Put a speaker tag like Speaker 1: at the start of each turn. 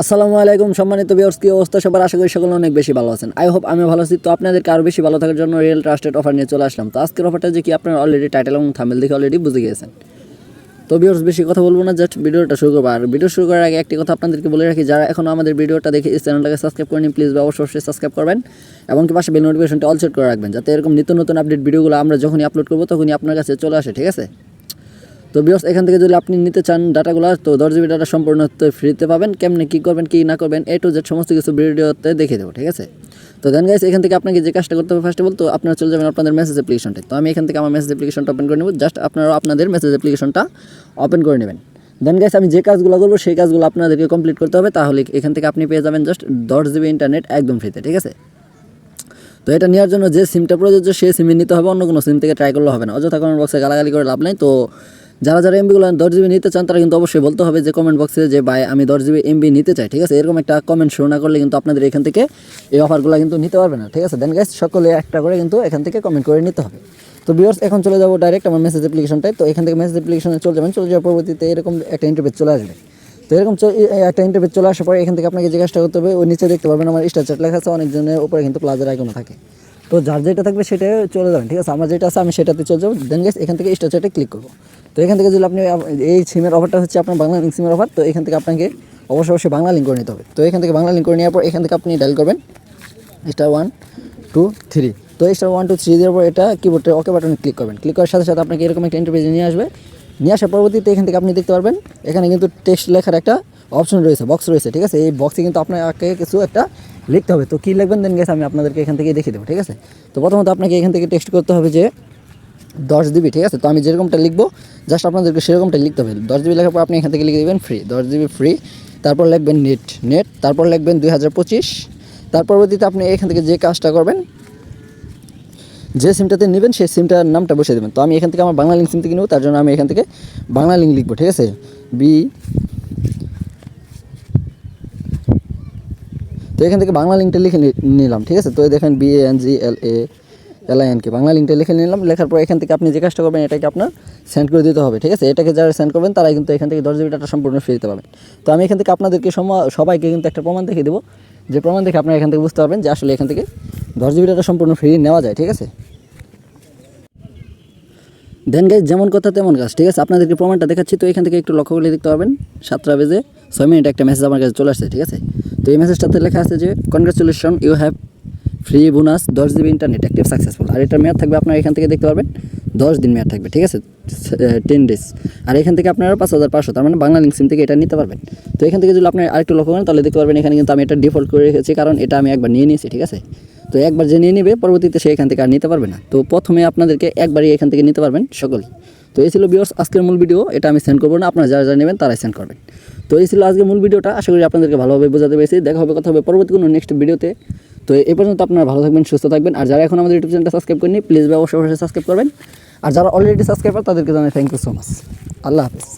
Speaker 1: আসসালামু আলাইকুম সম্মানিত ভিউয়ার্স কি অবস্থা? সবার আশা করি সকলে অনেক বেশি ভালো আছেন। আই হোপ আমি ভালো আছি। তো আপনাদেরকে আরও বেশি ভালো থাকার জন্য রিয়েল ট্রাস্টেড অফার নিয়ে চলে আসলাম। তো আজকের অফারটা যে কি আপনারা অলরেডি টাইটেল এবং থামেল দেখে অলরেডি বুঝে গিয়েছেন। তো ভিউয়ার্স বেশি কথা বলব না জাস্ট ভিডিওটা শুরু করব। আর ভিডিও শুরু করার আগে একটি কথা আপনাদেরকে বলে রাখি, যারা এখন আমাদের ভিডিওটা দেখে এই চ্যানেলটাকে সাবস্ক্রাইব করেনি প্লিজ অবশ্যই অবশ্যই সাবস্ক্রাইব করবেন। এবং কি পাশে বেল নোটিফিকেশনটা অল সেট করে রাখবেন, যাতে এরকম নিত্য নতুন আপডেট ভিডিওগুলো আমরা যখনই আপলোড করব, তখনই আপনার কাছে চলে আসে, ঠিক আছে? তো বিয়স এখান থেকে যদি আপনি নিতে চান ডাটাগুলো তো দশ জিবি ডাটা সম্পূর্ণ ফ্রিতে পাবেন। কেমনে কী করবেন, কী না করবেন এ টু জেড সমস্ত কিছু ভিডিওতে দেখিয়ে দেবো, ঠিক আছে? তো দেন গাইস এখান থেকে আপনাকে যে কাজটা করতে হবে ফার্স্ট অফ অল তো আপনারা চলে যাবেন আপনাদের মেসেজ অ্যাপ্লিকেশনটা তো আমি এখান থেকে আমার মেসেজ অ্যাপ্লিকেশনটা ওপেন করে নেব। জাস্ট আপনারা আপনাদের মেসেজ অ্যাপ্লিকেশনটা ওপেন করে নেবেন। দেন গাইস আমি যে কাজগুলো করব, সেই কাজগুলো আপনাদেরকে কমপ্লিট করতে হবে। তাহলে এখান থেকে আপনি পেয়ে যাবেন জাস্ট দশ জিবি ইন্টারনেট একদম ফ্রিতে ঠিক আছে? তো এটা নেওয়ার জন্য যে সিমটা প্রযোজ্য, সেই সিমে নিতে হবে। অন্য কোনো সিম থেকে ট্রাই করলে হবে না। অযথা কমেন্ট বক্সে গালাগালি করে লাভ নেই। তো যারা যারা এমবিগুলো দশ জিবি নিতে চান, তারা কিন্তু অবশ্যই বলতে হবে যে কমেন্ট বক্সে যে, ভাই, আমি দশ জিবি এমবি নিতে চাই। ঠিক আছে? এরকম একটা কমেন্ট শুরু না করলে কিন্তু আপনাদের এখান থেকে এই অফারগুলো কিন্তু নিতে পারবে না। ঠিক আছে? দেন গাইস সকলে একটা করে কিন্তু এখান থেকে কমেন্ট করে নিতে হবে। তো বিয়ার্স এখন চলে যাব ডাইরেক্ট আমার মেসেজ অ্যাপ্লিকেশনটায় তো এখান থেকে মেসেজ অ্যাপ্লিকেশনে চলে যাবেন। চলে যাওয়ার পরবর্তীতে এরকম একটা ইন্টারভিউ চলে আসবে। তো এরকম একটা ইন্টারভিউ চলে আসার পরে এখান থেকে আপনাকে জিজ্ঞাসা করতে হবে, ওই নিচে দেখতে পারবেন আমার স্টার লেখা আছে। অনেকজনের উপরে কিন্তু প্লাজার আইকনও থাকে। তো যার যেটা থাকবে সেটা চলে যাবেন, ঠিক আছে? আমার যেটা আছে আমি সেটাতে চলে যাব। দেন গেস এখান থেকে স্টার চার্টে ক্লিক করব। তো এখান থেকে যদি আপনি এই সিমের অফারটা হচ্ছে আপনার বাংলা লিঙ্ক সিমের অফার তো এখান থেকে আপনাকে অবশ্যই অবশ্যই বাংলা লিঙ্ক করে নিতে হবে। তো এখান থেকে বাংলা লিঙ্ক করে নেওয়ার পর এখান থেকে আপনি ডায়াল করবেন। স্টার ওয়ান টু থ্রি তো স্টার ওয়ান টু থ্রি দেওয়ার পর এটা কিবোর্ডে ওকে বাটনে ক্লিক করবেন। ক্লিক করার সাথে সাথে আপনাকে এরকম একটা ইন্টারভিউ নিয়ে আসবে। নিয়ে আসার পরবর্তীতে এখান থেকে আপনি দেখতে পারবেন, এখানে কিন্তু টেক্সট লেখার একটা অপশন রয়েছে বক্স রয়েছে, ঠিক আছে? এই বক্সে কিন্তু আপনাকে কিছু একটা লিখতে হবে। তো কী লিখবেন? দেন গেছে আমি আপনাদেরকে এখান থেকে দেখিয়ে দেবো, ঠিক আছে? তো প্রথমত আপনাকে এখান থেকে টেক্সট করতে হবে যে দশ জিবি ঠিক আছে? তো আমি যেরকমটা লিখব জাস্ট আপনাদেরকে সেরকমটা লিখতে হবে। দশ জিবি লেখার পর আপনি এখান থেকে লিখে দেবেন ফ্রি দশ জিবি ফ্রি তারপর লিখবেন নেট নেট তারপর লিখবেন দুই হাজার পঁচিশ, তার পরবর্তীতে আপনি এখান থেকে যে কাজটা করবেন, যে সিমটাতে নেবেন, সেই সিমটার নামটা বসে দেবেন। তো আমি এখান থেকে আমার বাংলা লিঙ্ক সিম থেকে নেব, তার জন্য আমি এখান থেকে বাংলা লিঙ্ক লিখব, ঠিক আছে? বি তো এখান থেকে বাংলা লিঙ্কটা লিখে নিলাম, ঠিক আছে? তো দেখেন B N G L A L I N K Bangla লিঙ্কটা লিখে নিলাম, লেখার পর এখান থেকে আপনি যে কাজটা করবেন এটাকে আপনার সেন্ড করে দিতে হবে, ঠিক আছে? এটাকে যারা সেন্ড করবেন, তারাই কিন্তু এখান থেকে দশ জিবি ডাটা সম্পূর্ণ ফ্রি দিতে পারবেন তো আমি এখান থেকে আপনাদেরকে সবাইকে কিন্তু একটা প্রমাণ দেখিয়ে দেবো, যে প্রমাণ দেখে আপনারা এখান থেকে বুঝতে পারবেন যে আসলে এখান থেকে দশ জিবি ডাটা সম্পূর্ণ ফ্রি নেওয়া যায়, ঠিক আছে? দেন গাইজ যেমন কথা তেমন কাজ, ঠিক আছে? আপনাদেরকে প্রমাণটা দেখাচ্ছি, তো এখান থেকে একটু লক্ষ্য করলে দেখতে পাবেন সাতটা বেজে ছয় মিনিট একটা মেসেজ আমার কাছে চলে আসছে, ঠিক আছে? তো এই মেসেজটাতে লেখা আছে যে congratulation you have free bonus দশ জিবি ইন্টারনেট অ্যাক্টিভ সাকসেসফুল আর এটার মেয়াদ থাকবে, আপনার এখান থেকে দেখতে পারবেন, দশ দিন মেয়াদ থাকবে, ঠিক আছে? টেন ডেজ আর এখান থেকে আপনারা পাঁচ হাজার পাঁচশো, তার মানে বাংলা লিঙ্ক সিম থেকে এটা নিতে পারবেন। তো এখান থেকে যদি আপনি আরেকটু লক্ষ্য করেন, তাহলে দেখতে পারবেন এখানে কিন্তু আমি এটা ডিফল্ট করে রেখেছি, কারণ এটা আমি একবার নিয়ে নিয়েছি, ঠিক আছে? তো একবার যে নিয়ে নেবে, পরবর্তীতে সে এখান থেকে আর নিতে পারবে না। তো প্রথমে আপনাদেরকে একবারই এখান থেকে নিতে পারবেন সকলেই। তো এই ছিল বিয়র্স আজকের মূল ভিডিও এটা আমি সেন্ড করব না, আপনারা যারা যারা নেবেন, তারাই সেন্ড করবেন। তো এই ছিল আজকে মূল ভিডিওটা। আশা করি আপনাদেরকে ভালোভাবে বোঝাতে পেরেছি। দেখা হবে, কথা হবে পরবর্তী কোনো নেক্সট ভিডিওতে। তো এ পর্যন্ত আপনারা ভালো থাকবেন, সুস্থ থাকবেন। আর যারা এখন আমাদের ইউটিউব চ্যানেলটা সাবস্ক্রাইব করেনি প্লিজ অবশ্যই অবশ্যই সাবস্ক্রাইব করবেন। আর যারা অলরেডি সাবস্ক্রাইবার তাদেরকে জানাই থ্যাংক ইউ সো মাচ আল্লাহ হাফিজ।